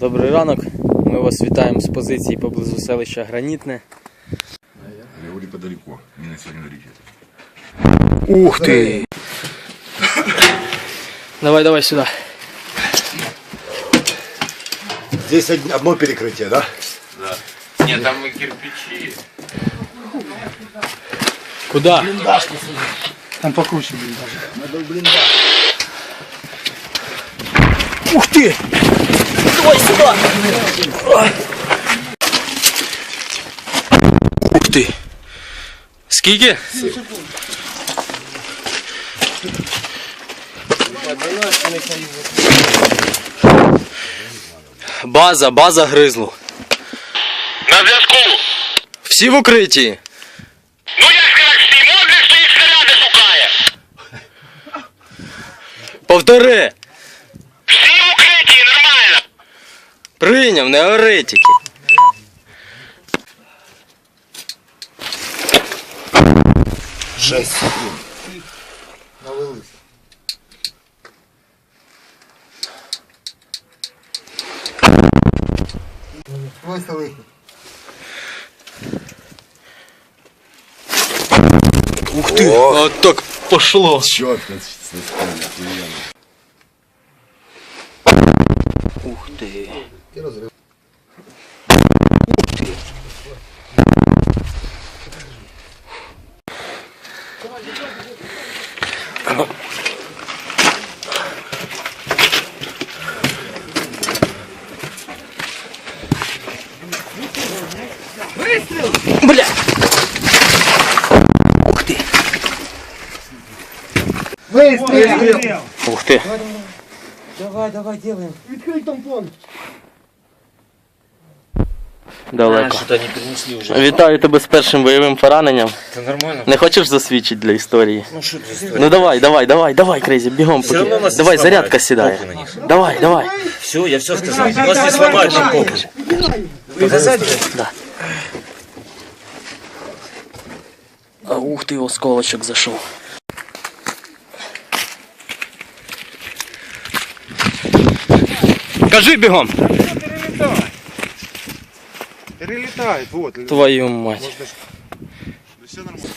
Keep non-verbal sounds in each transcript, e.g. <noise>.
Добрий ранок. Ми вас вітаємо з позиції поблизу селища Гранітне. Говори подалеку. Меня сегодня на реке. Ух ти! Давай, давай сюди. Здесь од- одно перекрытие, да? Нет, там и кирпичи. Куда? Там покруче блин, даже. Ух ти! Давай сюди! Ух ти! Скільки? База, база гризлу. На зв'язку. Всі в укритті. Ну як як всі, мозлик стоїть снаряди шукає. Повтори. Прийняв, не оретики. Шесть Ух ты! О! Вот так пошло. Чёрт, ти. І розрив. Бля! Ух ти! Выстрел! Ух ти! Давай, давай, делаем. Відкрий тампон. Далеко. Что-то не принесли уже. Вітаю тебе з першим бойовим пораненням. Это нормально? Не хочеш засвідчити для історії? Ну что ты стоишь? Ну давай, давай, давай, давай, Крейзі, бігом. поки. равно нас не Давай, сломають. зарядка сідає. Похуй на них. Давай, давай. Все, я все сказал. Нас не сломают, нам похуй. Да. А, ух ти, осколочок зайшов. Кажи бігом. Перелетает, вот. Твою мать. Все нормально.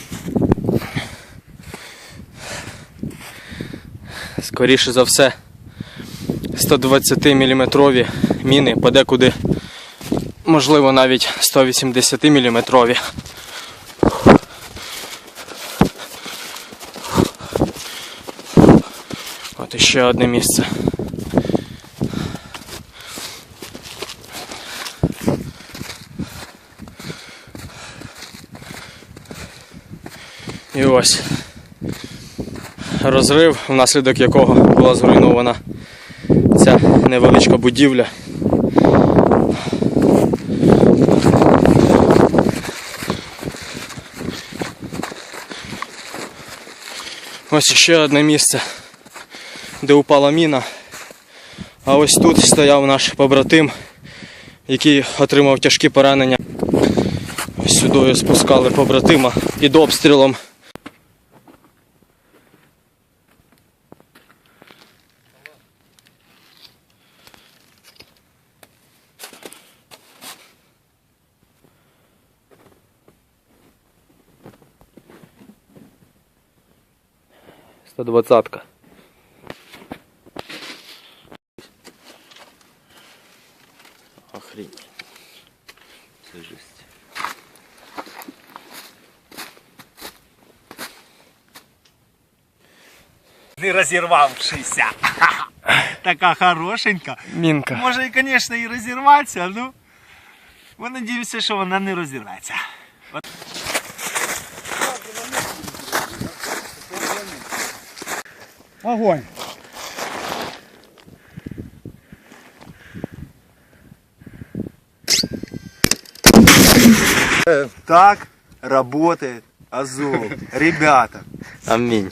Скоріше за все, 120 мм міни, подекуди, можливо, навіть 180 мм. От іще одне місце. І ось розрив, внаслідок якого була зруйнована ця невеличка будівля. Ось ще одне місце, де упала міна. А ось тут стояв наш побратим, який отримав тяжкі поранення. Ось сюди спускали побратима під обстрілом. Сто двадцатка. Охренеть. Це жесть. Ты разорвавшийся. <laughs> Така хорошенька. Мінка. Може, і, звісно, і розірватися, ну. Ми надіємося, що вона не розірветься. От. Огонь. Так работает Азов. Ребята, Амінь.